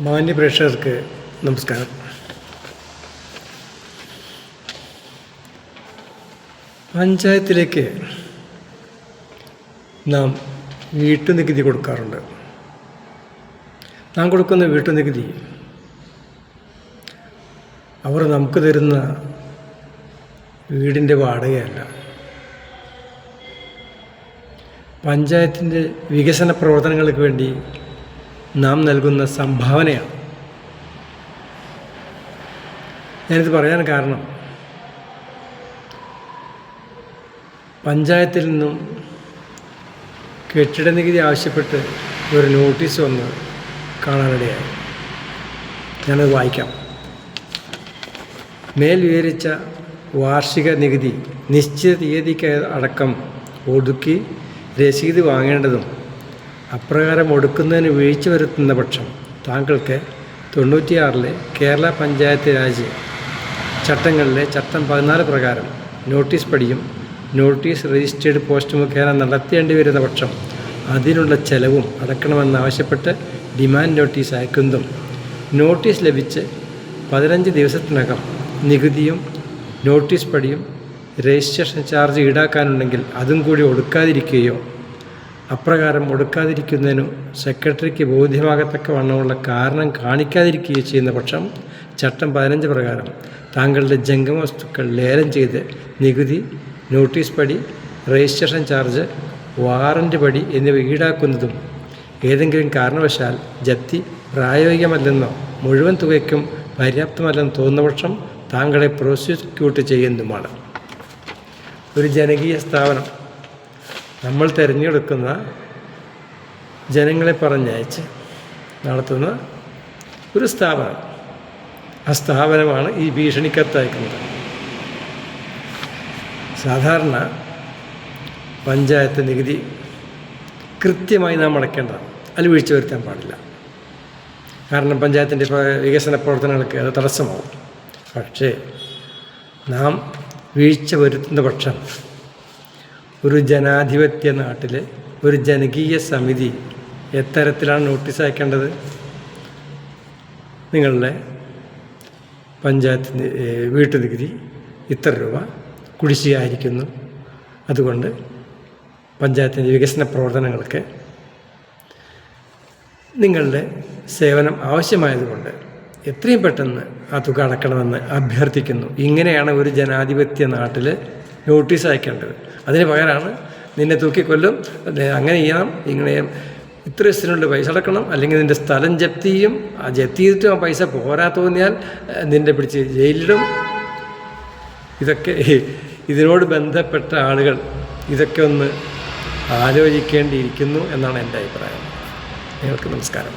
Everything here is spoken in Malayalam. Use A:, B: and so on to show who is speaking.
A: മാന്യ പ്രേക്ഷകർക്ക് നമസ്കാരം. പഞ്ചായത്തിലേക്ക് നാം വീട്ടുനികുതി കൊടുക്കാറുണ്ട്. നാം കൊടുക്കുന്ന വീട്ടുനികുതി അവർ നമുക്ക് തരുന്ന വീടിന്റെ വാടകയല്ല. പഞ്ചായത്തിന്റെ വികസന പ്രവർത്തനങ്ങൾക്ക് വേണ്ടി നാം നൽകുന്ന സംഭാവനയാണ്. ഞാനിത് പറയാൻ കാരണം പഞ്ചായത്തിൽ നിന്നും കെട്ടിട നികുതി ആവശ്യപ്പെട്ട് ഒരു നോട്ടീസ് വന്ന് കാണാനിടയായി. ഞാനത് വായിക്കാം. മേൽ വിവരിച്ച വാർഷിക നികുതി നിശ്ചിത തീയതിക്ക് അടക്കം ഒടുക്കി രസീത് വാങ്ങേണ്ടതും അപ്രകാരം ഒടുക്കുന്നതിന് വീഴ്ച വരുത്തുന്ന പക്ഷം താങ്കൾക്ക് തൊണ്ണൂറ്റിയാറിലെ കേരള പഞ്ചായത്ത് രാജ് ചട്ടങ്ങളിലെ ചട്ടം പതിനാല് പ്രകാരം നോട്ടീസ് പടിയും നോട്ടീസ് രജിസ്റ്റേർഡ് പോസ്റ്റ് മുഖേന നടത്തേണ്ടി വരുന്ന പക്ഷം അതിനുള്ള ചെലവും അടക്കണമെന്നാവശ്യപ്പെട്ട് ഡിമാൻഡ് നോട്ടീസ് അയക്കുന്നതും നോട്ടീസ് ലഭിച്ച് പതിനഞ്ച് ദിവസത്തിനകം നികുതിയും നോട്ടീസ് പടിയും രജിസ്ട്രേഷൻ ചാർജ് ഈടാക്കാനുണ്ടെങ്കിൽ അതും കൂടി ഒടുക്കാതിരിക്കുകയോ അപ്രകാരം ഒടുക്കാതിരിക്കുന്നതിനും സെക്രട്ടറിക്ക് ബോധ്യമാകത്തക്ക വണ്ണമുള്ള കാരണം കാണിക്കാതിരിക്കുകയോ ചെയ്യുന്ന പക്ഷം ചട്ടം പതിനഞ്ച് പ്രകാരം താങ്കളുടെ ജംഗമ വസ്തുക്കൾ ലേലം ചെയ്ത് നികുതി നോട്ടീസ് പടി രജിസ്ട്രേഷൻ ചാർജ് വാറന്റ് പടി എന്നിവ ഈടാക്കുന്നതും ഏതെങ്കിലും കാരണവശാൽ ജപ്തി പ്രായോഗികമല്ലെന്നോ മുഴുവൻ തുകയ്ക്കും പര്യാപ്തമല്ലെന്ന് തോന്നുന്ന പക്ഷം താങ്കളെ പ്രോസിക്യൂട്ട് ചെയ്യുന്നതുമാണ്. ഒരു ജനകീയ സ്ഥാപനം നമ്മൾ തിരഞ്ഞെടുക്കുന്ന ജനങ്ങളെ പറഞ്ഞയച്ച് നടത്തുന്ന ഒരു സ്ഥാപനം. ആ സ്ഥാപനമാണ് ഈ ഭീഷണിക്കത്തയക്കുന്നത്. സാധാരണ പഞ്ചായത്ത് നികുതി കൃത്യമായി നാം അടയ്ക്കേണ്ടതാണ്. അതിൽ വീഴ്ച വരുത്താൻ പാടില്ല. കാരണം പഞ്ചായത്തിന്റെ വികസന പ്രവർത്തനങ്ങൾക്ക് അത് തടസ്സമാവും. പക്ഷേ നാം വീഴ്ച വരുത്തുന്ന പക്ഷം ഒരു ജനാധിപത്യ നാട്ടിൽ ഒരു ജനകീയ സമിതി എത്തരത്തിലാണ് നോട്ടീസ് അയക്കേണ്ടത്? നിങ്ങളുടെ പഞ്ചായത്ത് വീട്ടു നികുതി ഇത്ര രൂപ കുടിശ്ശികയായിരിക്കുന്നു. അതുകൊണ്ട് പഞ്ചായത്തിന്റെ വികസന പ്രവർത്തനങ്ങൾക്ക് നിങ്ങളുടെ സേവനം ആവശ്യമായതുകൊണ്ട് എത്രയും പെട്ടെന്ന് ആ തുക അടക്കണമെന്ന് അഭ്യർത്ഥിക്കുന്നു. ഇങ്ങനെയാണ് ഒരു ജനാധിപത്യ നാട്ടിൽ നോട്ടീസ് അയക്കേണ്ടത്. അതിന് പകരമാണ് നിന്നെ തൂക്കിക്കൊല്ലും. അങ്ങനെ ചെയ്യണം. ഇങ്ങനെ ഇത്ര ദിവസത്തിനുള്ളിൽ പൈസ അടക്കണം. അല്ലെങ്കിൽ നിന്റെ സ്ഥലം ജപ്തി ചെയ്യും ആ ജപ്തി ചെയ്തിട്ടും ആ പൈസ പോരാ തോന്നിയാൽ നിന്നെ പിടിച്ച് ജയിലിടും. ഇതൊക്കെ ഇതിനോട് ബന്ധപ്പെട്ട ആളുകൾ ഇതൊക്കെ ഒന്ന് ആലോചിക്കേണ്ടിയിരിക്കുന്നു എന്നാണ് എന്റെ അഭിപ്രായം. നിങ്ങൾക്ക് നമസ്കാരം.